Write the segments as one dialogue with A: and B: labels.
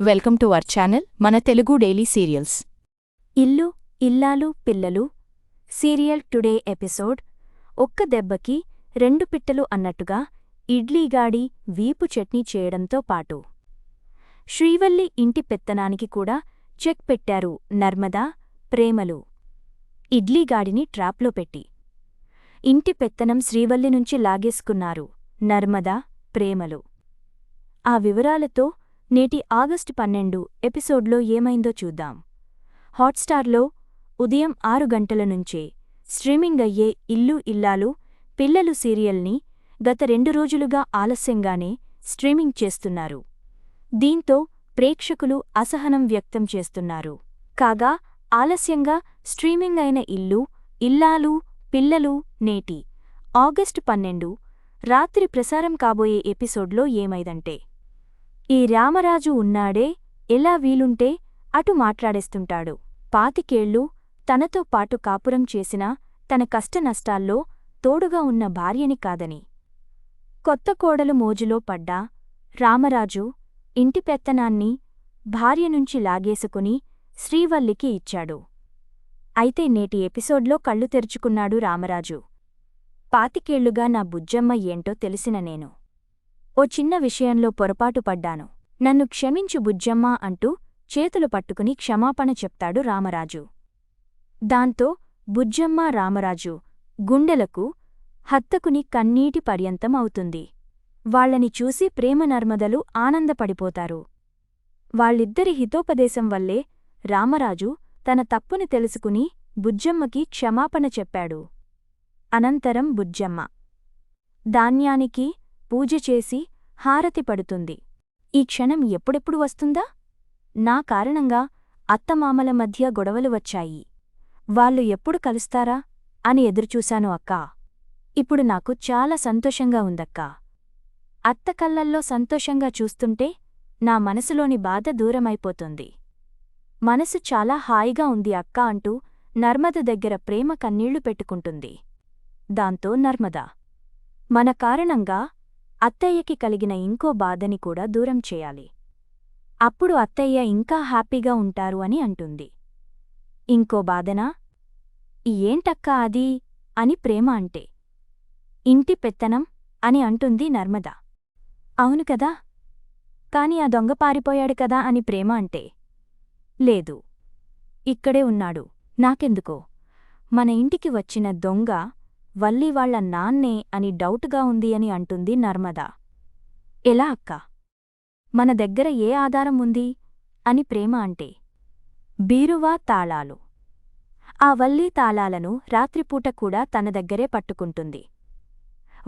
A: Welcome to our channel మన Telugu daily serials.
B: ఇల్లు ఇల్లాలు పిల్లలు సీరియల్ టుడే ఎపిసోడ్ ఒక్క దెబ్బకి రెండు పిట్టలు అన్నట్టుగా ఇడ్లీగాడి వీపు చట్నీ చేయడంతో పాటు. శ్రీవల్లి ఇంటి పెత్తనానికి కూడా చెక్ పెట్టారు నర్మదా ప్రేమలు. ఇడ్లీగాడిని ట్రాప్లో పెట్టి. ఇంటి పెత్తనం శ్రీవల్లి నుంచి లాగేసుకున్నారు నర్మదా ప్రేమలు. ఆ వివరాలతో నేటి ఆగస్టు పన్నెండు ఎపిసోడ్లో ఏమైందో చూద్దాం. హాట్స్టార్లో ఉదయం ఆరు గంటల నుంచే స్ట్రీమింగ్ అయ్యే ఇల్లు ఇల్లాలు పిల్లలు సీరియల్ని గత రెండు రోజులుగా ఆలస్యంగానే స్ట్రీమింగ్ చేస్తున్నారు. దీంతో ప్రేక్షకులు అసహనం వ్యక్తం చేస్తున్నారు. కాగా ఆలస్యంగా స్ట్రీమింగ్ అయిన ఇల్లు ఇల్లాలు పిల్లలు నేటి ఆగస్టు పన్నెండు రాత్రి ప్రసారం కాబోయే ఎపిసోడ్లో ఏమైదంటే ఈ రామరాజు ఉన్నాడే ఎలా వీలుంటే అటు మాట్లాడేస్తుంటాడు. పాతికేళ్ళు తనతో పాటు కాపురం చేసినా తన కష్టనష్టాల్లో తోడుగా ఉన్న భార్యని కాదని. కొత్త కోడలు మోజులో పడ్డా రామరాజు ఇంటి పెత్తనాన్ని భార్య నుంచి లాగేసుకుని శ్రీవల్లికి ఇచ్చాడు. అయితే నేటి ఎపిసోడ్లో కళ్ళు తెరుచుకున్నాడు రామరాజు. పాతికేళ్ళుగా నా బుజ్జమ్మ ఏంటో తెలిసిన నేను. ఓ చిన్న విషయంలో పొరపాటు పడ్డాను. నన్ను క్షమించు బుజ్జమ్మా అంటూ చేతులు పట్టుకుని క్షమాపణ చెప్తాడు రామరాజు. దాంతో బుజ్జమ్మ రామరాజు గుండెలకు హత్తకుని కన్నీటి పర్యంతం అవుతుంది. వాళ్ళని చూసి ప్రేమ నర్మదలు ఆనందపడిపోతారు. వాళ్ళిద్దరి హితోపదేశం వల్లే రామరాజు తన తప్పుని తెలుసుకుని బుజ్జమ్మకి క్షమాపణ చెప్పాడు. అనంతరం బుజ్జమ్మ ధాన్యానికి పూజ చేసి హారతి పడుతుంది. ఈ క్షణం ఎప్పుడెప్పుడు వస్తుందా? నా కారణంగా అత్తమామల మధ్య గొడవలు వచ్చాయి. వాళ్ళు ఎప్పుడు కలుస్తారా? అని ఎదురుచూశాను అక్కా. ఇప్పుడు నాకు చాలా సంతోషంగా ఉందక్కా. అత్త కళ్ళల్లో సంతోషంగా చూస్తుంటే నా మనసులోని బాధ దూరమైపోతుంది. మనసు చాలా హాయిగా ఉంది అక్క అంటూ నర్మద దగ్గర ప్రేమ కన్నీళ్ళు పెట్టుకుంటుంది. దాంతో నర్మద మన కారణంగా అత్తయ్యకి కలిగిన ఇంకో బాధని కూడా దూరం చేయాలి. అప్పుడు అత్తయ్య ఇంకా హ్యాపీగా ఉంటారు అని అంటుంది. ఇంకో బాధనా? ఏంటక్కా అది అని ప్రేమ అంటే. ఇంటి పెత్తనం అని అంటుంది నర్మద. అవును కదా? కాని ఆ దొంగ పారిపోయాడు కదా అని ప్రేమ అంటే. లేదు. ఇక్కడే ఉన్నాడు. నాకెందుకో? మన ఇంటికి వచ్చిన దొంగ వల్లి వాళ్ళ నాన్నే అని డౌటుగా ఉంది అని అంటుంది నర్మద. ఎలా అక్క? మన దగ్గర ఏ ఆధారం ఉంది? అని ప్రేమ అంటే. బీరువా తాళాలు. ఆ వల్లీ తాళాలను రాత్రిపూట కూడా తన దగ్గరే పట్టుకుంటుంది.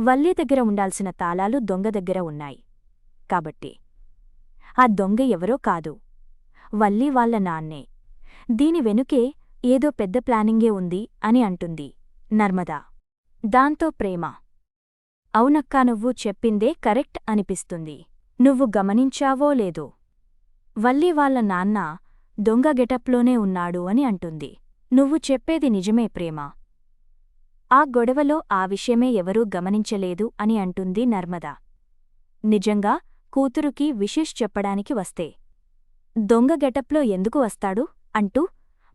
B: వల్లీ దగ్గర ఉండాల్సిన తాళాలు దొంగ దగ్గర ఉన్నాయి. కాబట్టి. ఆ దొంగ ఎవరో కాదు. వల్లీ వాళ్ళ నాన్నే. దీని వెనుకే ఏదో పెద్ద ప్లానింగే ఉంది అని అంటుంది నర్మదా. దాంతో ప్రేమ. అవునక్కా నువ్వు చెప్పిందే కరెక్ట్ అనిపిస్తుంది. నువ్వు గమనించావో లేదో. వల్లి వాళ్ళ నాన్న దొంగ గెటప్లోనే ఉన్నాడు అని అంటుంది. నువ్వు చెప్పేది నిజమే ప్రేమ. ఆ గొడవలో ఆ విషయమే ఎవరూ గమనించలేదు అని అంటుంది నర్మద. నిజంగా కూతురుకి విశేష్ చెప్పడానికి వస్తే. దొంగ గెటప్లో ఎందుకు వస్తాడు? అంటూ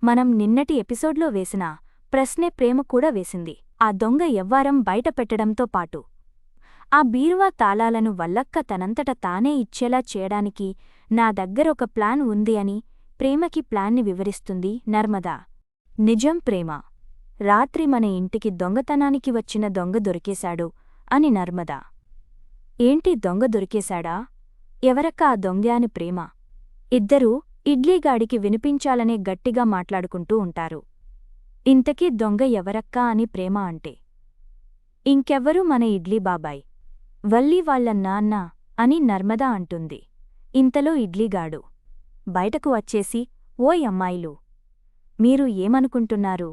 B: మనం నిన్నటి ఎపిసోడ్లో వేసిన ప్రశ్నే ప్రేమ కూడా వేసింది. ఆ దొంగ ఎవ్వారం బయటపెట్టడంతో పాటు ఆ బీరువా తాళాలను వల్లక్క తనంతట తానే ఇచ్చేలా చేయడానికి నా దగ్గరొక ప్లాన్ ఉంది అని ప్రేమకి ప్లాన్ని వివరిస్తుంది నర్మదా. నిజం ప్రేమ. రాత్రి మన ఇంటికి దొంగతనానికి వచ్చిన దొంగ దొరికేశాడు అని నర్మదా. ఏంటి దొంగ దొరికేశాడా? ఎవరక్క ఆ దొంగ అని ప్రేమ? ఇద్దరూ ఇడ్లీగాడికి వినిపించాలనే గట్టిగా మాట్లాడుకుంటూ ఉంటారు. ఇంతకీ దొంగ ఎవరక్కా అని ప్రేమ అంటే? ఇంకెవ్వరూ మన ఇడ్లీ బాబాయ్. వల్లి వాళ్ళ నాన్న అని నర్మదా అంటుంది. ఇంతలో ఇడ్లీగాడు. బయటకు వచ్చేసి ఓయ్ అమ్మాయిలు! మీరు ఏమనుకుంటున్నారు?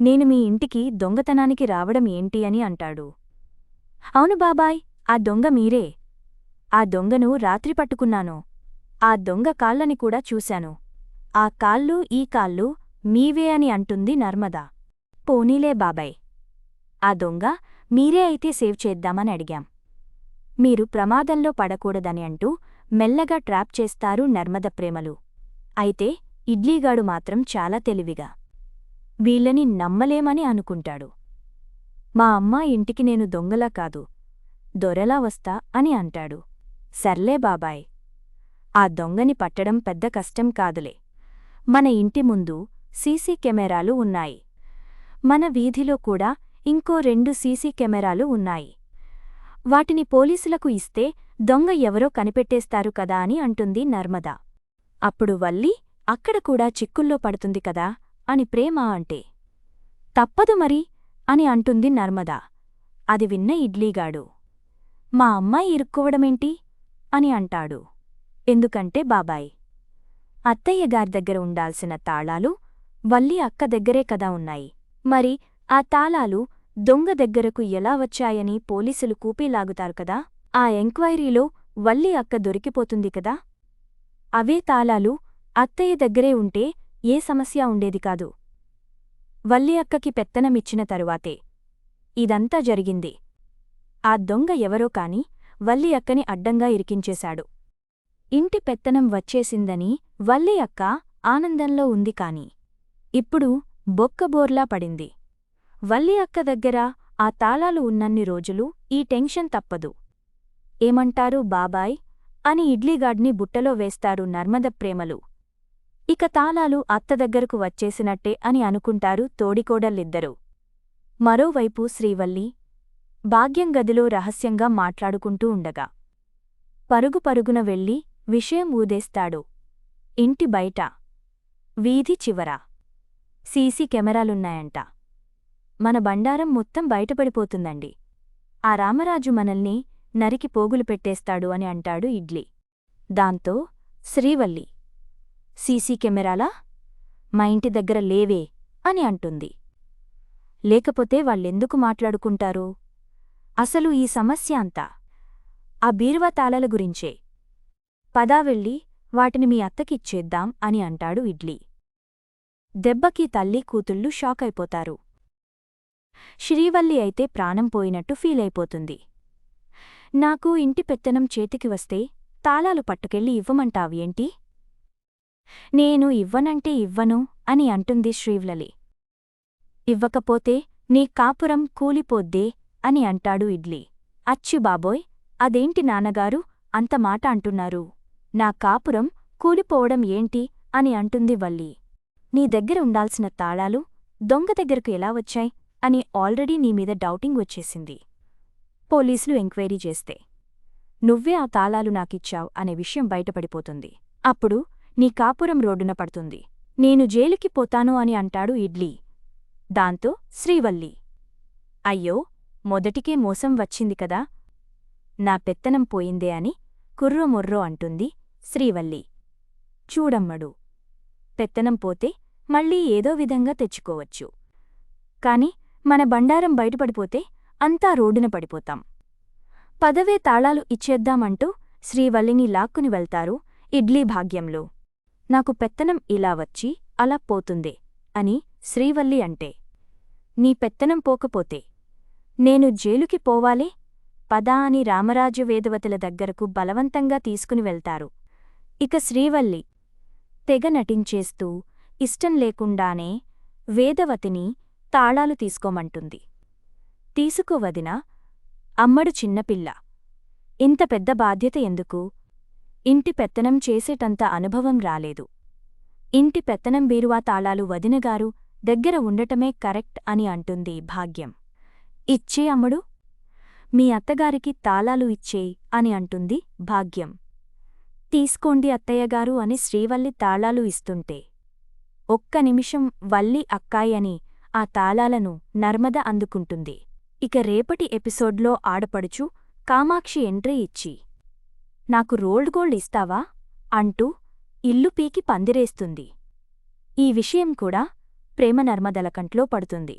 B: నేను మీ ఇంటికి దొంగతనానికి రావడం ఏంటి అని అంటాడు. అవును బాబాయ్ ఆ దొంగ మీరే. ఆ దొంగను రాత్రి పట్టుకున్నాను. ఆ దొంగ కాళ్ళని కూడా చూశాను. ఆ కాళ్ళు ఈ కాళ్ళు మీవే అని అంటుంది నర్మదా. పోనీలే బాబాయ్. ఆ దొంగ మీరే అయితే సేవ్ చేద్దామని అడిగాం. మీరు ప్రమాదంలో పడకూడదని అంటూ మెల్లగా ట్రాప్ చేస్తారు నర్మద ప్రేమలు. అయితే ఇడ్లీగాడు మాత్రం చాలా తెలివిగా. వీళ్ళని నమ్మలేమని అనుకుంటాడు. మా అమ్మ ఇంటికి నేను దొంగలా కాదు దొరలా వస్తా అని అంటాడు. సర్లే బాబాయ్. ఆ దొంగని పట్టడం పెద్ద కష్టం కాదులే. మన ఇంటి ముందు సీసీ కెమెరాలు ఉన్నాయి. మన వీధిలో కూడా ఇంకో రెండు సీసీ కెమెరాలు ఉన్నాయి. వాటిని పోలీసులకు ఇస్తే దొంగ ఎవరో కనిపెట్టేస్తారు కదా అని అంటుంది నర్మద. అప్పుడు వల్లి అక్కడ కూడా చిక్కుల్లో పడుతుంది కదా అని ప్రేమ అంటే. తప్పదు మరి అని అంటుంది నర్మద. అది విన్న ఇడ్లీగాడు. మా అమ్మాయి ఇరుక్కోవడమేంటి అని అంటాడు. ఎందుకంటే బాబాయ్. అత్తయ్య గారి దగ్గర ఉండాల్సిన తాళాలు వల్లి అక్క దగ్గరే కదా ఉన్నాయి. మరి ఆ తాళాలు దొంగ దగ్గరకు ఎలా వచ్చాయని పోలీసులు కూపీలాగుతారు కదా? ఆ ఎంక్వైరీలో వల్లి అక్క దొరికిపోతుంది కదా? అవే తాళాలు అత్తయ్య దగ్గరే ఉంటే ఏ సమస్య ఉండేది కాదు. వల్లి అక్కకి పెత్తనమిచ్చిన తరువాతే. ఇదంతా జరిగింది. ఆ దొంగ ఎవరో కాని వల్లి అక్కని అడ్డంగా ఇరికించేశాడు. ఇంటి పెత్తనం వచ్చేసిందని వల్లి అక్క ఆనందంలో ఉంది కాని ఇప్పుడు బొక్కబోర్లా పడింది. వల్లి అక్క దగ్గర ఆ తాళాలు ఉన్నన్ని రోజులు ఈ టెన్షన్ తప్పదు. ఏమంటారు బాబాయ్? అని ఇడ్లీగాడ్ని బుట్టలో వేస్తారు నర్మద ప్రేమలు. ఇక తాళాలు అత్త దగ్గరకు వచ్చేసినట్టే అని అనుకుంటారు తోడికోడళ్ళిద్దరూ. మరోవైపు శ్రీవల్లి భాగ్యం గదిలో రహస్యంగా మాట్లాడుకుంటూ ఉండగా. పరుగు పరుగున వెళ్ళి విషయం ఊదేస్తాడు. ఇంటి బయట. వీధి చివర. సీసీ కెమెరాలున్నాయంట. మన బండారం మొత్తం బయటపడిపోతుందండి. ఆ రామరాజు మనల్ని నరికి పోగులు పెట్టేస్తాడు అని అంటాడు ఇడ్లీ. దాంతో శ్రీవల్లి సీసీ కెమెరాలా? మా ఇంటి దగ్గర లేవే అని అంటుంది. లేకపోతే వాళ్ళెందుకు మాట్లాడుకుంటారు? అసలు ఈ సమస్య అంతా? ఆ బీరువా తాళాల గురించే. పదా వెళ్ళి వాటిని మీ అత్తకిచ్చేద్దాం అని అంటాడు ఇడ్లీ. దెబ్బకి తల్లి కూతుళ్ళు షాకైపోతారు. శ్రీవల్లి అయితే ప్రాణం పోయినట్టు ఫీలైపోతుంది. నాకు ఇంటి పెత్తనం చేతికి వస్తే తాళాలు పట్టుకెళ్ళి ఇవ్వమంటావేంటి నేను ఇవ్వనంటే ఇవ్వను అని అంటుంది శ్రీవలలి. ఇవ్వకపోతే నీ కాపురం కూలిపోద్దే అని అంటాడు ఇడ్లీ. అచ్చి బాబోయ్ అదేంటి నాన్నగారు అంత మాట అంటున్నారు? నా కాపురం కూలిపోవడం ఏంటి? అని అంటుంది వల్లి. నీ దగ్గర ఉండాల్సిన తాళాలు దొంగ దగ్గరకు ఎలా వచ్చాయి అని ఆల్రెడీ నీమీద డౌటింగ్ వచ్చేసింది. పోలీసులు ఎంక్వైరీ చేస్తే నువ్వే ఆ తాళాలు నాకిచ్చావు అనే విషయం బయటపడిపోతుంది. అప్పుడు నీ కాపురం రోడ్డున పడుతుంది. నేను జైలుకి పోతాను అని అంటాడు ఇడ్లీ. దాంతో శ్రీవల్లి అయ్యో మొదటికే మోసం వచ్చింది కదా నా పెత్తనం పోయిందే అని కుర్రొమొర్రో అంటుంది శ్రీవల్లి. చూడమ్మడు పెత్తనం పోతే మళ్ళీ ఏదో విధంగా తెచ్చుకోవచ్చు. కాని మన బండారం బయటపడిపోతే అంతా రోడ్డున పడిపోతాం. పదవే తాళాలు ఇచ్చేద్దామంటూ శ్రీవల్లిని లాక్కుని వెళ్తారు ఇడ్లీ భాగ్యంలో. నాకు పెత్తనం ఇలా వచ్చి అలా పోతుందే అని శ్రీవల్లి అంటే. నీ పెత్తనం పోకపోతే నేను జైలుకి పోవాలే? పదా అని రామరాజు వేదవతుల దగ్గరకు బలవంతంగా తీసుకుని వెళ్తారు. ఇక శ్రీవల్లి తెగ నటించేస్తూ ఇష్టం లేకుండానే వేదవతిని తాళాలు తీసుకోమంటుంది. తీసుకోవదినా అమ్మడు చిన్నపిల్ల. ఇంత పెద్ద బాధ్యత ఎందుకు? ఇంటి పెత్తనం చేసేటంత అనుభవం రాలేదు. ఇంటి పెత్తనం బీరువా తాళాలు వదినగారు దగ్గర ఉండటమే కరెక్ట్ అని అంటుంది భాగ్యం. ఇచ్చే అమ్ముడు? మీ అత్తగారికి తాళాలు ఇచ్చే అని అంటుంది భాగ్యం. తీసుకోండి అత్తయ్యగారు అని శ్రీవల్లి తాళాలు ఇస్తుంటే ఒక్క నిమిషం వల్లి అక్కాయి అని ఆ తాళాలను నర్మద అందుకుంటుంది. ఇక రేపటి ఎపిసోడ్లో ఆడపడుచు కామాక్షి ఎంట్రీ ఇచ్చి నాకు రోల్డ్ గోల్డ్ ఇస్తావా? అంటూ ఇల్లు పీకి పందిరేస్తుంది. ఈ విషయం కూడా ప్రేమ నర్మదల కంట్లో పడుతుంది.